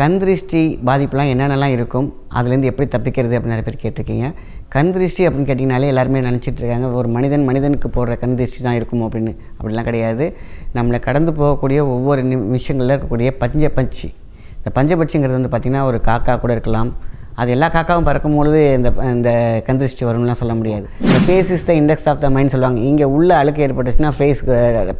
கண் திருஷ்டி பாதிப்புலாம் என்னென்னலாம் இருக்கும்? அதுலேருந்து எப்படி தப்பிக்கிறது அப்படின்னு நிறைய பேர் கேட்டிருக்கீங்க. கண் திருஷ்டி அப்படின்னு கேட்டிங்கனாலே எல்லாருமே நினச்சிட்டு இருக்காங்க ஒரு மனிதன் மனிதனுக்கு போடுற கண் திருஷ்டி தான் இருக்குமோ அப்படின்னு. அப்படிலாம் கிடையாது. நம்மளை கடந்து போகக்கூடிய ஒவ்வொரு நிமிஷங்களில் இருக்கக்கூடிய பஞ்ச பட்சி இந்த பஞ்சபட்சிங்கிறது வந்து பார்த்திங்கன்னா ஒரு காக்கா கூட இருக்கலாம். அது எல்லா காக்காவும் பறக்கும் பொழுது இந்த இந்த கந்திருஷ்டி வரும்லாம் சொல்ல முடியாது. இந்த face is the index of the mind சொல்லுவாங்க. இங்கே உள்ள அழுக்கு ஏற்பட்டுச்சுன்னா ஃபேஸ்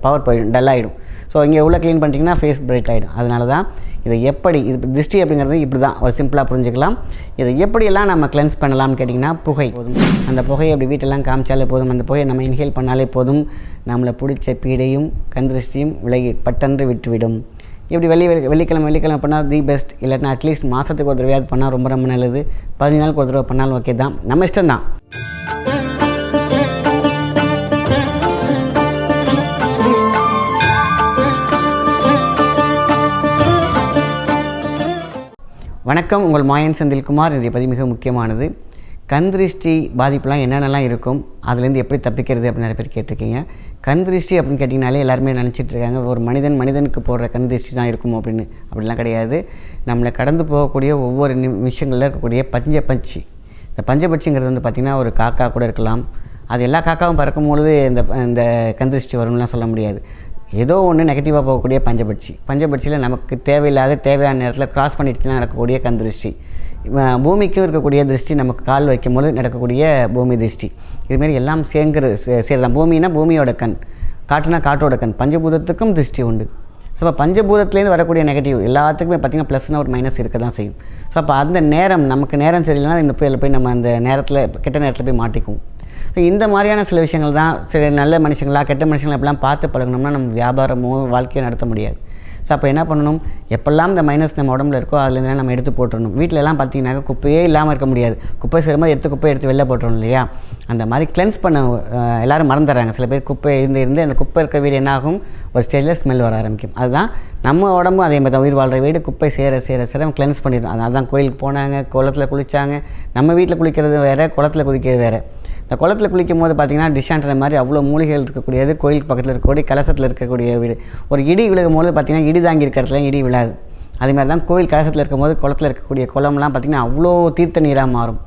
பவர் போயிடும் டல் ஆகிடும் ஸோ இங்கே உள்ள க்ளீன் பண்ணிட்டீங்கன்னா ஃபேஸ் பிரைட் ஆகிடும் அதனால தான் இதை எப்படி இது திருஷ்டி அப்படிங்கிறது இப்படி தான் ஒரு சிம்பிளாக புரிஞ்சுக்கலாம். இதை எப்படியெல்லாம் நம்ம கிளென்ஸ் பண்ணலாம்னு கேட்டிங்கன்னா புகை. போதும் அந்த புகையை அப்படி வீட்டெல்லாம் காமிச்சாலே போதும். அந்த புகையை நம்ம இன்ஹேல் பண்ணாலே போதும். நம்மளை பிடிச்ச பீடையும் கந்திருஷ்டியும் விலகி பட்டன்று விட்டுவிடும். இப்படி வெள்ளி வெள்ளி வெள்ளிக்கிழமை வெள்ளிக்கிழமை பண்ணால் தி பெஸ்ட் இல்லைன்னா அட்லீஸ்ட் மாதத்துக்கு ஒரு தடவையாவது பண்ணால் ரொம்ப ரொம்ப நல்லது. பதினஞ்சு நாளுக்கு ஒரு தடவை பண்ணாலும் ஓகே தான். நம்ம இஷ்டம் தான் வணக்கம். உங்கள் மாயன் செந்தில்குமார். இன்றைய பதிவு மிக முக்கியமானது. கந்திருஷ்டி பாதிப்புலாம் என்னென்னலாம் இருக்கும்? அதுலேருந்து எப்படி தப்பிக்கிறது அப்படின்னு நிறைய பேர் கேட்டிருக்கீங்க. கந்திருஷ்டி அப்படின்னு கேட்டிங்கனாலே எல்லாருமே நினச்சிட்டு இருக்காங்க. ஒரு மனிதன் மனிதனுக்கு போடுற கந்திருஷ்டி தான் இருக்கும் அப்படின்னு. அப்படிலாம் கிடையாது. நம்மளை கடந்து போகக்கூடிய ஒவ்வொரு நிமிஷங்களில் இருக்கக்கூடிய பஞ்ச பட்சி இந்த பஞ்சபட்சிங்கிறது வந்து பார்த்திங்கன்னா ஒரு காக்கா கூட இருக்கலாம். அது எல்லா காக்காவும் பறக்கும் பொழுது இந்த இந்த கந்திருஷ்டி வரும்லாம் சொல்ல முடியாது. ஏதோ ஒன்று நெகட்டிவாக போகக்கூடிய பஞ்சபட்சி. பஞ்சபட்சியில் நமக்கு தேவையில்லாத தேவையான நேரத்தில் கிராஸ் பண்ணிடுச்சுன்னா நடக்கக்கூடிய கண் திருஷ்டி பூமிக்கும் இருக்கக்கூடிய திருஷ்டி நமக்கு கால் வைக்கும்போது நடக்கக்கூடிய பூமி திருஷ்டி. இதுமாரி எல்லாம் சேர்ங்கிற சேர்தான் பூமினா பூமியோட கண். காட்டுனா காட்டோட கண். பஞ்சபூதத்துக்கும் திருஷ்டி உண்டு. ஸோ இப்போ பஞ்சபூதத்துலேருந்து வரக்கூடிய நெகட்டிவ் எல்லாத்துக்குமே பார்த்திங்கன்னா ப்ளஸ்னு ஒரு மைனஸ் இருக்க தான் செய்யும். ஸோ அப்போ அந்த நேரம் நமக்கு நேரம் சரியில்லைன்னா இந்த போய் போய் நம்ம அந்த நேரத்தில் கெட்ட நேரத்தில் போய் மாட்டிக்குவோம். ஸோ இந்த மாதிரியான சில விஷயங்கள் தான் சில நல்ல மனுஷங்களா கெட்ட மனுஷங்களா எப்படிலாம் பார்த்து பழகணும்னா நம்ம வியாபாரமோ வாழ்க்கையோ நடத்த முடியாது. ஸோ அப்போ என்ன பண்ணணும்? எப்பெல்லாம் இந்த மைனஸ் நம்ம உடம்புல இருக்கோ அதுலேருந்து நம்ம எடுத்து போட்டுடணும் வீட்டிலலாம் பார்த்தீங்கன்னாக்கா குப்பையே இல்லாமல் இருக்க முடியாது. குப்பை சேரும்போது எடுத்து குப்பை எடுத்து வெளில போட்டுரும் இல்லையா? அந்த மாதிரி கிளென்ஸ் பண்ண எல்லோரும் எல்லாரும் மறந்துடுறாங்க. சில பேர் குப்பை இருந்து இருந்து அந்த குப்பை இருக்க வீடு என்னாகும்? ஒரு ஸ்டேஜில் ஸ்மெல் வர ஆரம்பிக்கும். அதுதான் நம்ம உடம்பும் அதே மாதிரி தான். உயிர் வாழ்கிற வீடு குப்பை சேர சேர சேர கிளென்ஸ் பண்ணிடும் அதனால தான் கோயிலுக்கு போனாங்க குளத்தில் குளித்தாங்க நம்ம வீட்டில் குளிக்கிறது வேறு குளத்தில் குளிக்கிறது வேறு. இந்த குளத்தில் குளிக்கும் போது பார்த்தீங்கன்னா டிஷான்ற மாதிரி அவ்வளோ மூலிகைகள் இருக்கக்கூடியது. கோயிலுக்கு பக்கத்தில் இருக்கக்கூடிய கலசத்தில் இருக்கக்கூடிய வீடு. ஒரு இடி விழுகும் போது பார்த்தீங்கன்னா இடி தாங்கி இருக்கிற இடத்துல இடி விழாது. அதே மாதிரி தான் கோயில் கலசத்தில் இருக்கும்போது குளத்தில் இருக்கக்கூடிய குளம்லாம் பார்த்திங்கன்னா அவ்வளோ தீர்த்த நீராக மாறும்.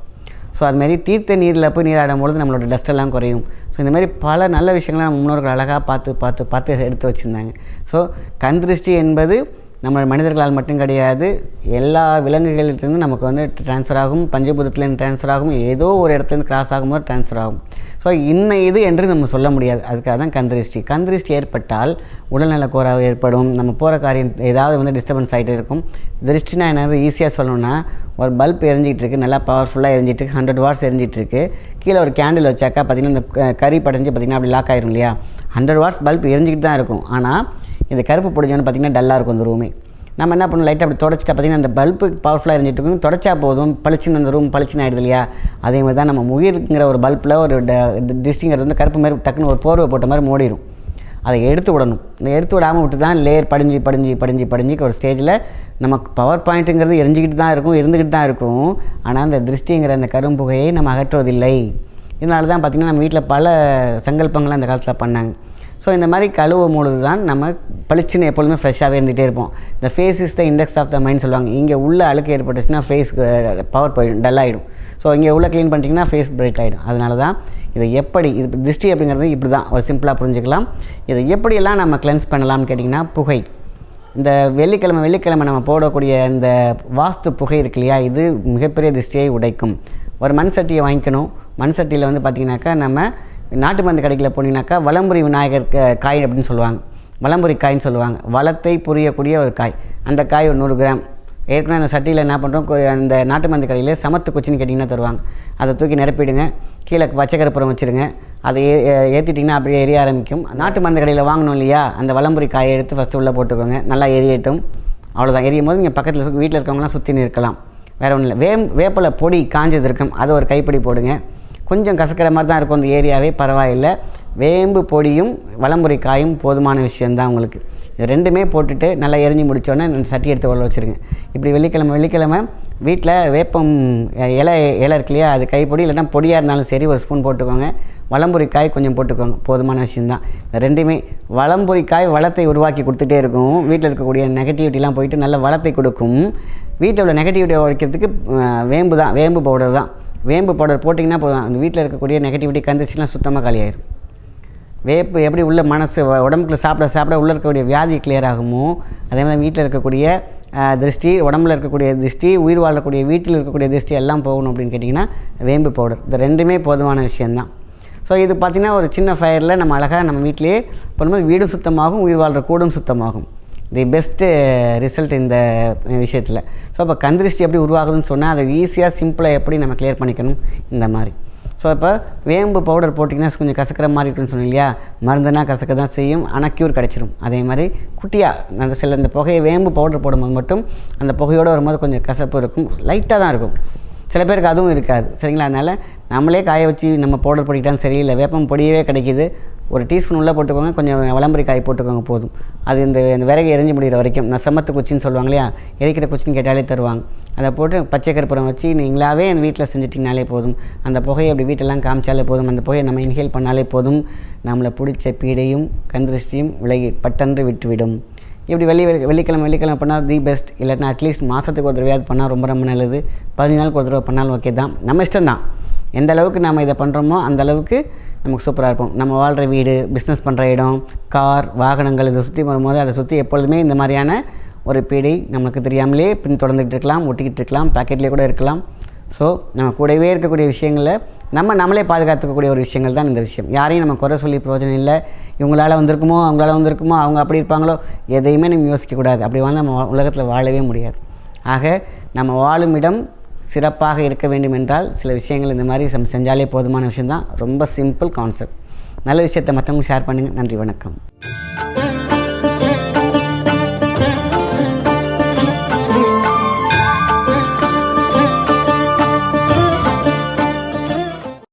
ஸோ அதுமாரி தீர்த்த நீரில் போய் நீராடும் பொழுது நம்மளோட டஸ்ட்டெல்லாம் குறையும். ஸோ இந்த மாதிரி பல நல்ல விஷயங்களை நம்ம முன்னோர்கள் அழகாக பார்த்து பார்த்து பார்த்து எடுத்து வச்சுருந்தாங்க. ஸோ கண் திருஷ்டி என்பது நம்ம மனிதர்களால் மட்டும் கிடையாது எல்லா விலங்குகள்கிட்டருந்து நமக்கு வந்து ட்ரான்ஸ்ஃபர் ஆகும் பஞ்சபூதத்துலேருந்து ட்ரான்ஸ்ஃபர் ஆகும் ஏதோ ஒரு இடத்துலேருந்து கிராஸ் ஆகும்போது ட்ரான்ஸ்ஃபர் ஆகும். ஸோ இன்ன இது என்று நம்ம சொல்ல முடியாது. அதுக்காக தான் கந்திருஷ்டி கந்திருஷ்டி ஏற்பட்டால் உடல்நல கோராவு ஏற்படும். நம்ம போகிற காரியம் ஏதாவது வந்து டிஸ்டர்பன்ஸ் ஆகிட்டு இருக்கும். திருஷ்டினா என்னது? ஈஸியாக சொல்லணும்னா ஒரு பல்ப் எரிஞ்சிக்கிட்டு இருக்குது நல்லா பவர்ஃபுல்லாக எரிஞ்சிட்டு இருக்கு ஹண்ட்ரட் வாட்ஸ் எரிஞ்சிட்டு இருக்கு. கீழே ஒரு கேண்டில் வச்சாக்கா பார்த்தீங்கன்னா இந்த க- கறி படைஞ்சு பார்த்தீங்கன்னா அப்படி லாக் ஆயிரும் இல்லையா? ஹண்ட்ரட் வாட்ஸ் பல்ப் எரிஞ்சிக்கிட்டு தான் இருக்கும். ஆனால் இந்த கருப்பு பிடிச்சோன்னு பார்த்தீங்கன்னா டல்லாக இருக்கும் இந்த ரூமே. நம்ம என்ன பண்ணணும்? லைட்டாக அப்படி தொடச்சிட்டா பார்த்தீங்கன்னா அந்த பல்பு பவர்ஃபுல்லாக இருந்துட்டு இருக்கும். தொடச்சா போதும். பளிச்சுன்னு அந்த ரூம் பளிச்சுன்னு ஆகிடுது இல்லையா? அதே மாதிரி தான் நம்ம உயிருங்கிற ஒரு பல்பில் ஒரு டிஸ்டிங்கிறது வந்து கருப்பு மாதிரி டக்குன்னு ஒரு போர்வை போட்ட மாதிரி மூடிடும் அதை எடுத்து விடணும். இந்த எடுத்து விடாமல் விட்டு தான் லேயர் படிஞ்சு படிஞ்சு படிஞ்சு படிஞ்சு ஒரு ஸ்டேஜில் நமக்கு பவர் பாயிண்ட்டுங்கிறது எரிஞ்சிக்கிட்டு தான் இருக்கும் இருந்துக்கிட்டு தான் இருக்கும். ஆனால் அந்த திருஷ்டிங்கிற அந்த கரும்புகையை நம்ம அகற்றுவதில்லை. இதனால தான் பார்த்திங்கன்னா நம்ம வீட்டில் பல சங்கல்பங்களை அந்த காலத்தில் பண்ணாங்க. ஸோ இந்த மாதிரி கழுவும் பொழுது தான் நம்ம பளிச்சுன்னு எப்பொழுதுமே ஃப்ரெஷ்ஷாகவே இருந்துகிட்டே இருப்போம். இந்த face is the index of the mind சொல்லுவாங்க. இங்கே உள்ள அழுக்கு ஏற்பட்டுச்சுன்னா ஃபேஸ் பவர் uh, போயிடும் டல் ஆகிடும் ஸோ இங்கே உள்ள க்ளீன் பண்ணிட்டீங்கன்னா ஃபேஸ் பிரைட் ஆகிடும் அதனால தான் இதை எப்படி இது திருஷ்டி அப்படிங்கிறது இப்படி தான் ஒரு சிம்பிளாக புரிஞ்சுக்கலாம். இதை எப்படியெல்லாம் நம்ம கிளென்ஸ் பண்ணலாம்னு கேட்டிங்கன்னா புகை. இந்த வெள்ளிக்கிழமை வெள்ளிக்கிழமை நம்ம போடக்கூடிய இந்த வாஸ்து புகை இருக்கு இல்லையா இது மிகப்பெரிய திருஷ்டியை உடைக்கும். ஒரு மண் சட்டியை வாங்கிக்கணும். மண் சட்டியில் வந்து பார்த்திங்கனாக்கா நம்ம நாட்டு மருந்து கடைகளில் போனீங்கன்னாக்கா வலம்புரி விநாயகர் காய் அப்படின்னு சொல்லுவாங்க. வலம்புரி காய்ன்னு சொல்லுவாங்க. வளத்தை புரியக்கூடிய ஒரு காய். அந்த காய் ஒரு நூறு கிராம். ஏற்கனவே அந்த சட்டியில் என்ன பண்ணுறோம் அந்த நாட்டு மருந்து கடையில் சமத்து குச்சின்னு கேட்டிங்கன்னா தருவாங்க. அதை தூக்கி நிரப்பிடுங்க. கீழே பச்சை கருப்புரம் வச்சுருங்க. அதை ஏ ஏற்றிட்டிங்கன்னா அப்படியே எரிய ஆரம்பிக்கும். நாட்டு மருந்து கடையில் வாங்கணும் இல்லையா? அந்த வலம்புரி காயை எடுத்து ஃபஸ்ட்டு உள்ளே போட்டுக்கோங்க. நல்லா எரியட்டும். அவ்வளோதான் எரியும் போது இங்கே பக்கத்தில் வீட்டில் இருக்கவங்களாம் சுற்றி இருக்கலாம் வேறு ஒன்றும் இல்லை. வேம் வேப்பிலை பொடி காஞ்சது இருக்கும். அதை ஒரு கைப்பிடி போடுங்க. கொஞ்சம் கசக்கிற மாதிரி தான் இருக்கும் அந்த ஏரியாவே பரவாயில்லை. வேம்பு பொடியும் வலம்புரி காயும் போதுமான விஷயந்தான் உங்களுக்கு. இது ரெண்டுமே போட்டுட்டு நல்லா எரிஞ்சு முடித்தோடனே சட்டி எடுத்து உள்ள வச்சுருங்க. இப்படி வெள்ளிக்கிழமை வெள்ளிக்கிழமை வீட்டில் வேப்பம் இலை இலை இருக்கு இல்லையா? அது கைப்பொடி இல்லைன்னா பொடியாக இருந்தாலும் சரி ஒரு ஸ்பூன் போட்டுக்கோங்க. வளம்புரிக்காய் கொஞ்சம் போட்டுக்கோங்க. போதுமான விஷயம்தான். இந்த ரெண்டுமே வளம்புரிக்காய் வளத்தை உருவாக்கி கொடுத்துட்டே இருக்கும். வீட்டில் இருக்கக்கூடிய நெகட்டிவிட்டிலாம் போயிட்டு நல்ல வளத்தை கொடுக்கும். வீட்டில் உள்ள நெகட்டிவிட்டியை உடைக்கிறதுக்கு வேம்பு தான் வேம்பு பவுடர் தான். வேம்பு பவுடர் போட்டிங்கன்னா போதும். அந்த வீட்டில் இருக்கக்கூடிய நெகட்டிவிட்டி கந்திச்சிலாம் சுத்தமாக காலியாயிரும். வேப்பு எப்படி உள்ள மனசு உடம்புக்குள்ள சாப்பிட சாப்பிட உள்ளே இருக்கக்கூடிய வியாதி கிளியர் ஆகுமோ அதே மாதிரி வீட்டில் இருக்கக்கூடிய திருஷ்டி உடம்புல இருக்கக்கூடிய திருஷ்டி உயிர் வாழக்கூடிய வீட்டில் இருக்கக்கூடிய திருஷ்டி எல்லாம் போகணும் அப்படின்னு கேட்டிங்கன்னா வேம்பு பவுடர். இந்த ரெண்டுமே போதுமான விஷயந்தான் ஸோ இது பார்த்திங்கன்னா ஒரு சின்ன ஃபயரில் நம்ம அழகாக நம்ம வீட்டிலேயே பண்ணும்போது வீடும் சுத்தமாகும் உயிர் வாழ்கிற கூடும் சுத்தமாகும். தி பெஸ்ட்டு ரிசல்ட் uh, இந்த uh, விஷயத்தில். ஸோ இப்போ கந்திருஷ்டி எப்படி உருவாகுதுன்னு சொன்னால் அதை ஈஸியாக சிம்பிளாக எப்படி நம்ம கிளியர் பண்ணிக்கணும்? இந்த மாதிரி. ஸோ இப்போ வேம்பு பவுடர் போட்டிங்கன்னா கொஞ்சம் கசக்கிற மாதிரி இருக்குன்னு இல்லையா? மருந்துனா கசக்க தான் செய்யும் ஆனால் க்யூர் கிடச்சிரும். அதே மாதிரி குட்டியாக அந்த சில அந்த புகையை வேம்பு பவுடர் போடும்போது மட்டும் அந்த புகையோடு வரும்போது கொஞ்சம் கசப்பு இருக்கும். லைட்டாக தான் இருக்கும். சில பேருக்கு அதுவும் இருக்காது. சரிங்களா? அதனால் நம்மளே காய வச்சு நம்ம பவுடர் போட்டுக்கிட்டாலும் சரியில்லை வேப்பம் பொடியவே கிடைக்கிது. ஒரு டீஸ்பூன் உள்ளே போட்டுக்கோங்க கொஞ்சம் விளம்பரி காய் போட்டுக்கோங்க போதும். அது இந்த விறகு எரிஞ்சு முடிகிற வரைக்கும். நான் செம்மத்து குச்சின்னு சொல்லுவாங்க இல்லையா? எரிக்கிற குச்சின்னு கேட்டாலே தருவாங்க. அதை போட்டு பச்சை கற்பூரம் வச்சு நீங்களாவே அந்த வீட்டில் செஞ்சுட்டிங்கனாலே போதும். அந்த புகையை அப்படி வீட்டெல்லாம் காமிச்சாலே போதும். அந்த புகையை நம்ம இன்ஹேல் பண்ணாலே போதும். நம்மளை பிடிச்ச பீடையும் கந்திருஷ்டியும் விலகி பட்டன்று விட்டுவிடும். இப்படி வெள்ளி வெள்ளி- வெள்ளிக்கிழமை வெள்ளிக்கிழமை பண்ணால் தி பெஸ்ட். இல்லைன்னா அட்லீஸ்ட் மாதத்துக்கு ஒரு தடவையாவது பண்ணால் ரொம்ப ரொம்ப நல்லது. பதினஞ்சு நாளுக்கு ஒரு தடவை பண்ணாலும் ஓகே தான். நம்ம இஷ்டம் தான் எந்த அளவுக்கு நம்ம இதை பண்ணுறோமோ அந்த அளவுக்கு நமக்கு சூப்பராக இருக்கும். நம்ம வாழ்கிற வீடு பிஸ்னஸ் பண்ணுற இடம் கார் வாகனங்கள் இதை சுற்றி வரும்போது அதை சுற்றி எப்பொழுதுமே இந்த மாதிரியான ஒரு பீடை நமக்கு தெரியாமலே பின் தொடர்ந்துகிட்டு இருக்கலாம் ஒட்டிக்கிட்டு இருக்கலாம் பாக்கெட்லேயே கூட இருக்கலாம். ஸோ நம்ம கூடவே இருக்கக்கூடிய விஷயங்களை நம்ம நம்மளே பாதுகாத்துக்கக்கூடிய ஒரு விஷயங்கள் தான் இந்த விஷயம். யாரையும் நம்ம குறை சொல்லி பிரயோஜனம் இல்லை. இவங்களால் வந்திருக்குமோ அவங்களால வந்திருக்குமோ அவங்க அப்படி இருப்பாங்களோ எதையுமே நம்ம யோசிக்கக்கூடாது. அப்படி வந்து நம்ம உலகத்தில் வாழவே முடியாது. ஆக நம்ம வாழும் இடம் சிறப்பாக இருக்க வேண்டும் என்றால் சில விஷயங்கள் இந்த மாதிரி நம்ம செஞ்சாலே போதுமான விஷயம்தான். ரொம்ப சிம்பிள் கான்செப்ட் நல்ல விஷயத்தை மற்றவங்க ஷேர் பண்ணுங்கள் நன்றி வணக்கம்.